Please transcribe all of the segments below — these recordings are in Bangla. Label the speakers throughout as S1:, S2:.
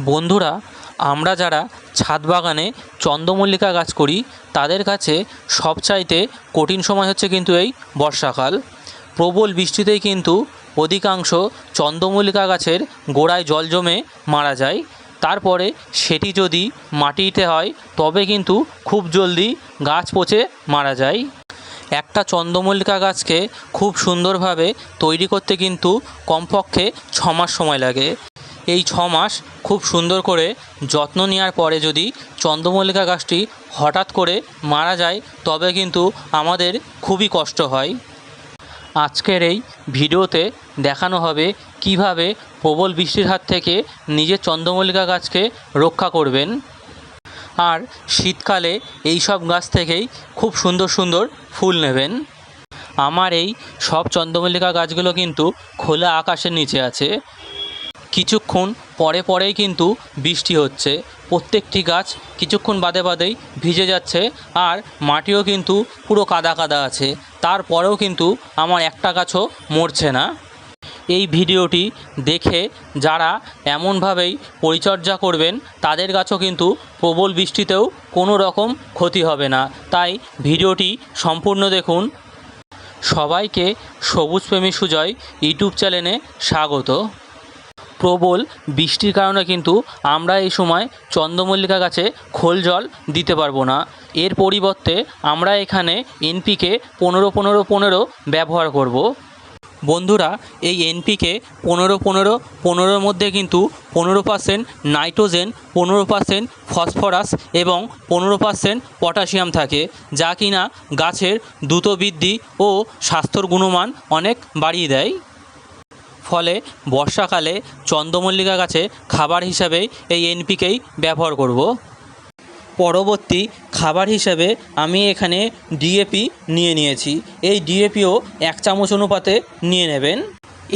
S1: বন্ধুরা, আমরা যারা ছাদ বাগানে চন্দ্রমল্লিকা গাছ করি, তাদের কাছে সবচাইতে কঠিন সময় হচ্ছে কিন্তু এই বর্ষাকাল। প্রবল বৃষ্টিতেই কিন্তু অধিকাংশ চন্দ্রমল্লিকা গাছের গোড়ায় জল জমে মারা যায়। তারপরে সেটি যদি মাটিতে হয়, তবে কিন্তু খুব জলদি গাছ পচে মারা যায়। একটা চন্দ্রমল্লিকা গাছকে খুব সুন্দরভাবে তৈরি করতে কিন্তু কমপক্ষে ছমাস সময় লাগে। এই ছ মাস খুব সুন্দর করে যত্ন নেওয়ার পরে যদি চন্দ্রমল্লিকা গাছটি হঠাৎ করে মারা যায়, তবে কিন্তু আমাদের খুবই কষ্ট হয়। আজকের এই ভিডিওতে দেখানো হবে কীভাবে প্রবল বৃষ্টির হাত থেকে নিজের চন্দ্রমল্লিকা গাছকে রক্ষা করবেন। আর শীতকালে এই সব গাছ থেকেই খুব সুন্দর সুন্দর ফুল নেবেন। আমার এই সব চন্দ্রমল্লিকা গাছগুলো কিন্তু খোলা আকাশের নিচে আছে। কিছুক্ষণ পরে পরেই কিন্তু বৃষ্টি হচ্ছে। প্রত্যেকটি গাছ কিছুক্ষণ বাদে বাদেই ভিজে যাচ্ছে আর মাটিও কিন্তু পুরো কাদা কাদা আছে। তারপরেও কিন্তু আমার একটা গাছও মরছে না। এই ভিডিওটি দেখে যারা এমনভাবেই পরিচর্যা করবেন, তাদের গাছও কিন্তু প্রবল বৃষ্টিতেও কোনো রকম ক্ষতি হবে না। তাই ভিডিওটি সম্পূর্ণ দেখুন। সবাইকে সবুজ প্রেমী সুজয় ইউটিউব চ্যানেলে স্বাগত। প্রবল বৃষ্টির কারণে কিন্তু আমরা এই সময় চন্দ্রমল্লিকা গাছে খোল জল দিতে পারব না এর পরিবর্তে আমরা এখানে এনপিকে পনেরো পনেরো পনেরো ব্যবহার করব। বন্ধুরা, এই এনপিকে পনেরো পনেরো পনেরোর মধ্যে কিন্তু পনেরো পার্সেন্ট নাইট্রোজেন, পনেরো পার্সেন্ট ফসফরাস এবং পনেরো পার্সেন্ট পটাশিয়াম থাকে, যা কিনা গাছের দ্রুত বৃদ্ধি ও স্বাস্থ্যর গুণমান অনেক বাড়িয়ে দেয় ফলে বর্ষাকালে চন্দ্রমল্লিকা গাছে খাবার হিসাবে এই এনপিকেই ব্যবহার করব। পরবর্তী খাবার হিসেবে আমি এখানে ডিএপি নিয়ে নিয়েছি। এই ডিএপিও এক চামচ অনুপাতে নিয়ে নেবেন।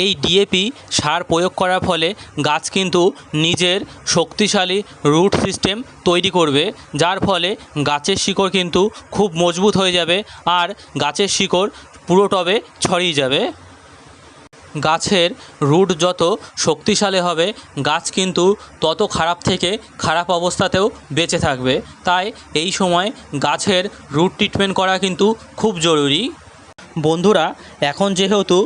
S1: এই ডিএপি সার প্রয়োগ করার ফলে গাছ কিন্তু নিজের শক্তিশালী রুট সিস্টেম তৈরি করবে, যার ফলে গাছের শিকড় কিন্তু খুব মজবুত হয়ে যাবে আর গাছের শিকড় পুরো টবে ছড়িয়ে যাবে। গাছের রুট যত শক্তিশালী হবে, গাছ কিন্তু তত খারাপ থেকে খারাপ অবস্থাতেও বেঁচে থাকবে। তাই এই সময় গাছের রুট ট্রিটমেন্ট করা কিন্তু খুব জরুরি। বন্ধুরা, এখন যেহেতু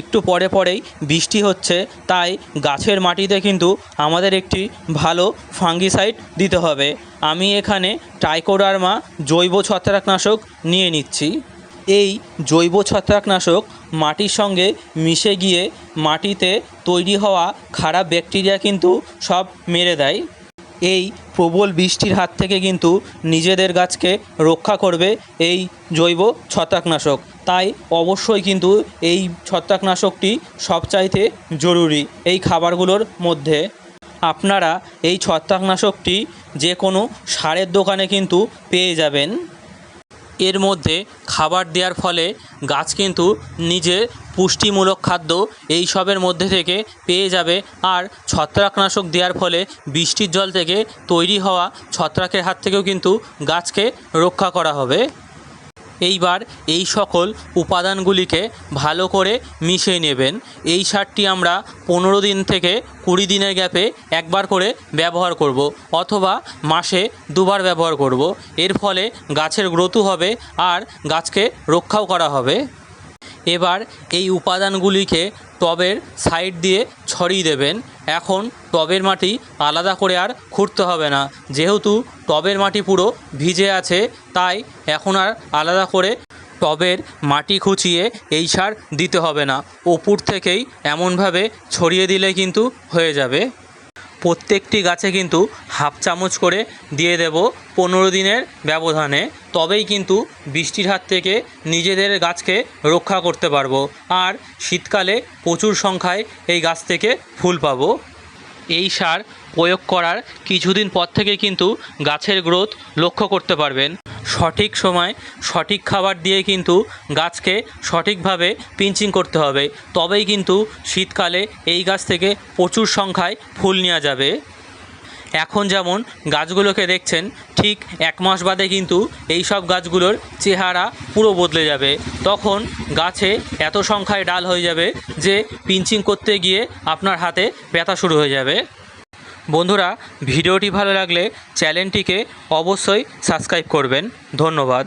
S1: একটু পরে পরেই বৃষ্টি হচ্ছে, তাই গাছের মাটিতে কিন্তু আমাদের একটি ভালো ফাঙ্গিসাইড দিতে হবে। আমি এখানে টাইকোডার্মা জৈব ছত্রাকনাশক নিয়ে নিচ্ছি। এই জৈব ছত্রাকনাশক মাটির সঙ্গে মিশে গিয়ে মাটিতে তৈরি হওয়া খারাপ ব্যাকটেরিয়া কিন্তু সব মেরে দেয়। এই প্রবল বৃষ্টির হাত থেকে কিন্তু নিজেদের গাছকে রক্ষা করবে এই জৈব ছত্রাকনাশক তাই অবশ্যই কিন্তু এই ছত্রাকনাশকটি সবচাইতে জরুরি এই খাবারগুলোর মধ্যে। আপনারা এই ছত্রাকনাশকটি যে কোনো সারের দোকানে কিন্তু পেয়ে যাবেন। এর মধ্যে খাবার দেওয়ার ফলে গাছ কিন্তু নিজের পুষ্টিমূলক খাদ্য এই সবের মধ্যে থেকে পেয়ে যাবে। আর ছত্রাকনাশক দেওয়ার ফলে বৃষ্টির জল থেকে তৈরি হওয়া ছত্রাকের হাত থেকেও কিন্তু গাছকে রক্ষা করা হবে। এইবার এই সকল উপাদানগুলিকে ভালো করে মিশিয়ে নেবেন। এই সারটি আমরা পনেরো দিন থেকে কুড়ি দিনের গ্যাপে একবার করে ব্যবহার করব অথবা মাসে দুবার ব্যবহার করব। এর ফলে গাছের গ্রোথও হবে আর গাছকে রক্ষাও করা হবে। এবার এই উপাদানগুলিকে টবের সাইড দিয়ে ছড়িয়ে দেবেন। এখন টবের মাটি আলাদা করে আর খুঁড়তে হবে না। যেহেতু টবের মাটি পুরো ভিজে আছে, তাই এখন আর আলাদা করে টবের মাটি খুঁচিয়ে এই সার দিতে হবে না। ওপর থেকেই এমনভাবে ছড়িয়ে দিলে কিন্তু হয়ে যাবে। প্রত্যেকটি গাছে কিন্তু হাফ চামচ করে দিয়ে দেব পনেরো দিনের ব্যবধানে। তবেই কিন্তু বৃষ্টির হাত থেকে নিজেদের গাছকে রক্ষা করতে পারব। আর শীতকালে প্রচুর সংখ্যায় এই গাছ থেকে ফুল পাবো। এই সার প্রয়োগ করার কিছুদিন পর থেকে কিন্তু গাছের গ্রোথ লক্ষ্য করতে পারবেন। সঠিক সময় সঠিক খাবার দিয়ে কিন্তু গাছকে সঠিকভাবে পিঞ্চিং করতে হবে। তবেই কিন্তু শীতকালে এই গাছ থেকে প্রচুর সংখ্যায় ফুল নেওয়া যাবে। এখন যেমন গাছগুলোকে দেখছেন, ঠিক এক মাস বাদে কিন্তু এই সব গাছগুলোর চেহারা পুরো বদলে যাবে। তখন গাছে এত সংখ্যায় ডাল হয়ে যাবে যে পিঞ্চিং করতে গিয়ে আপনার হাতে ব্যথা শুরু হয়ে যাবে। বন্ধুরা ভিডিওটি ভালো লাগলে চ্যানেলটিকে অবশ্যই সাবস্ক্রাইব করবেন। ধন্যবাদ।